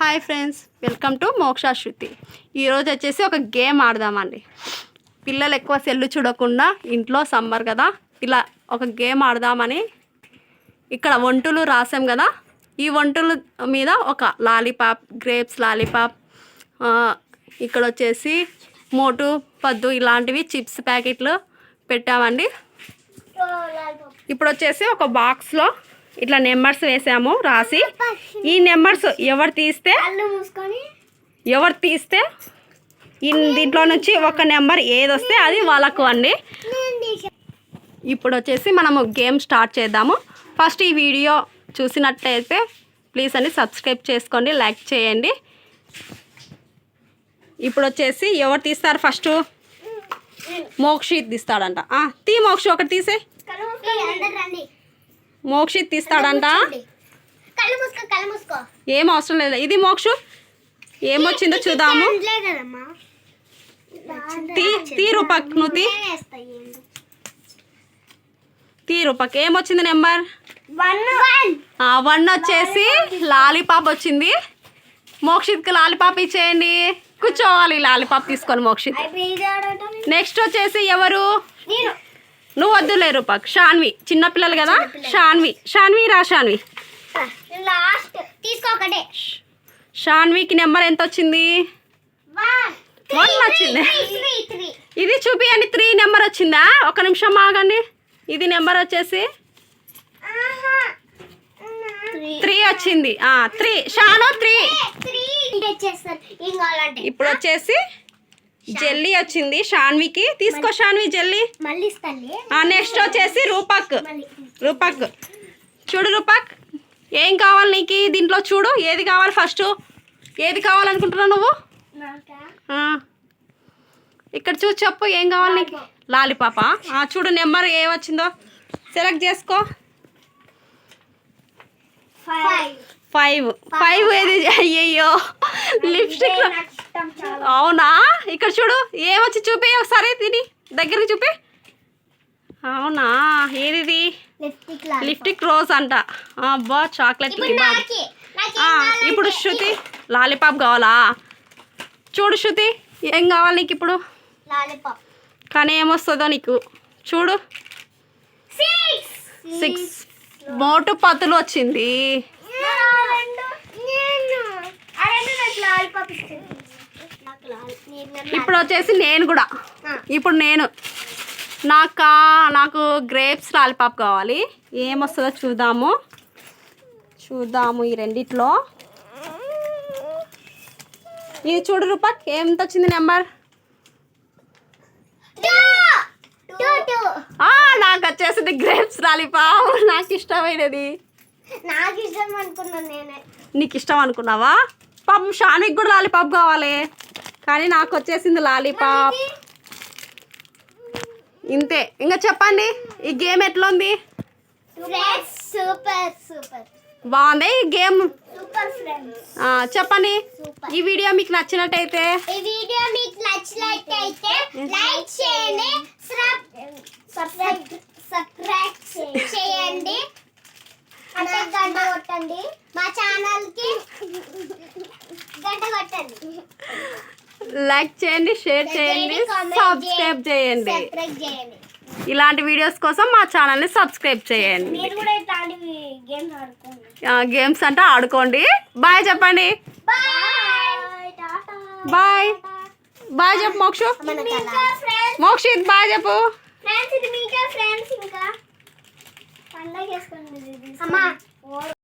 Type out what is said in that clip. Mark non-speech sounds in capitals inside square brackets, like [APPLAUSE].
Hi friends welcome to మోక్ష శృతి ఈరోజు వచ్చేసి ఒక గేమ్ ఆడదామండి. పిల్లలు ఎక్కువ సెల్లు చూడకుండా ఇంట్లో సమ్మర్ కదా ఇలా ఒక గేమ్ ఆడదామని ఇక్కడ వంటలు రాసాం కదా. ఈ వంటల మీద ఒక లాలీపాప్ గ్రేప్స్ లాలీపాప్ ఇక్కడ వచ్చేసి మోటు పద్దు ఇలాంటివి చిప్స్ ప్యాకెట్లు పెట్టామండి. ఇప్పుడు వచ్చేసి ఒక బాక్స్లో ఇట్లా నెంబర్స్ వేసాము రాసి. ఈ నెంబర్స్ ఎవరు తీస్తే ఎవరు తీస్తే ఈ దీంట్లో నుంచి ఒక నెంబర్ ఏది వస్తే అది వాళ్ళకు అండి. ఇప్పుడు వచ్చేసి మనము గేమ్ స్టార్ట్ చేద్దాము. ఫస్ట్ ఈ వీడియో చూసినట్టయితే ప్లీజ్ అండి సబ్స్క్రైబ్ చేసుకోండి లైక్ చేయండి. ఇప్పుడు వచ్చేసి ఎవరు తీస్తారు ఫస్ట్? మోక్షిత్ తీస్తాడంట. ఆ, తీ మోక్షి ఒకటి తీసే. మోక్షిత్ తీస్తాడంట? ఏం అవసరం లేదు. ఇది మోక్షు? ఏమొచ్చిందో చూద్దాము. ఇంట్లో కదమ్మా తీ తీ రూపక్ నువ్వు తీ. వేస్తాయి తీ రూపక్. ఏమొచ్చింది నెంబర్? వన్. వచ్చేసి లాలీపాప్ వచ్చింది. మోక్షిత్కి లాలీపాప్ ఇచ్చేయండి. కూర్చోవాలి లాలీపాప్ తీసుకొని మోక్షిత్. నెక్స్ట్ వచ్చేసి ఎవరు? నువ్వు వద్దులే రూపక్ షాన్వి చిన్నపిల్లలు కదా? షాన్వి షాన్వి రా షాన్వి. షాన్వికి నెంబర్ ఎంత వచ్చింది వన్ వచ్చింది. ఇది చూపియండి త్రీ నెంబర్ వచ్చిందా? ఒక నిమిషం ఆగండి. ఇది నెంబర్ వచ్చేసి త్రీ వచ్చింది. త్రీ. షాను త్రీ. ఇప్పుడు వచ్చేసి జెల్లీ వచ్చింది షాన్వికి. తీసుకో షాన్వి జెల్లీ. నెక్స్ట్ వచ్చేసి రూపక్. రూపక్. చూడు రూపక్ ఏం కావాలి నీకు? దీంట్లో చూడు ఏది కావాలి ఫస్ట్ ఏది కావాలనుకుంటున్నావు నువ్వు. ఇక్కడ చూసి చెప్పు ఏం కావాలి నీకు? లాలిపాప. చూడు నెంబర్ ఏ వచ్చిందో. సెలెక్ట్ చేసుకో. ఫైవ్. ఫైవ్ ఏది? అయ్యయ్యో. లిప్స్టిక్ అవునా? ఇక్కడ చూడు ఏమొచ్చి చూపి ఒకసారి తిని దగ్గరికి చూపి. అవునా? ఏది లిప్స్టిక్ రోజ్ అంట. అబ్బా చాక్లెట్ ఇప్పుడు శృతి లాలీపాప్ కావాలా? చూడు శృతి ఏం కావాలి నీకు ఇప్పుడు? కానీ ఏమొస్తుందో నీకు? చూడు. సిక్స్ సిక్స్ మోటు పతులు వచ్చింది నేను అరే నాకు లాలీపాప్ ఇస్తుంది నాకు లాలి నేను ఇప్పుడు వచ్చేసి నేను కూడా. ఇప్పుడు నేను. నాకా నాకు గ్రేప్స్ లాలీపాప్ కావాలి. ఏమొస్తుందో చూద్దాము. చూద్దాము ఈ రెండిట్లో. ఇది చూడు రూపక్ ఎంత వచ్చింది నెంబర్? నాకు వచ్చేసింది గ్రేప్స్ లాలీపాప్. నాకు ఇష్టమైనది నాకు ఇష్టం అనుకున్నాను నేనే. నీకు ఇష్టం అనుకున్నావా? పాపం షానికి కూడా లాలీపాప్ కావాలి. కానీ నాకు వచ్చేసింది లాలీపాప్. ఇంతే. ఇంకా చెప్పండి ఈ గేమ్ ఎట్లా ఉంది ఫ్రెండ్స్ సూపర్ సూపర్ బాగుంది ఈ గేమ్? సూపర్ ఫ్రెండ్స్ ఆ, చెప్పండి ఈ వీడియో మీకు నచ్చినట్టయితే? ఈ వీడియో మీకు నచ్చినట్లయితే లైక్ చేయండి సబ్స్క్రైబ్ సబ్స్క్రైబ్ [LAUGHS] చేయండి మా ఛానల్కి గంట కొట్టండి లైక్ చేయండి షేర్ చేయండి సబ్స్క్రైబ్ చేయండి. ఇలాంటి వీడియోస్ కోసం మా ఛానల్ని సబ్స్క్రైబ్ చేయండి. గేమ్స్ అంటే ఆడుకోండి. బాయ్ చెప్పండి. బాయ్ బాయ్ చెప్పు మోక్షు. మోక్షిత్ బాయ్ చెప్పు. ఫ్రెండ్స్ ఇది మీకే ఫ్రెండ్స్ ఇంకా. పండగ చేసుకోండి అమ్మా.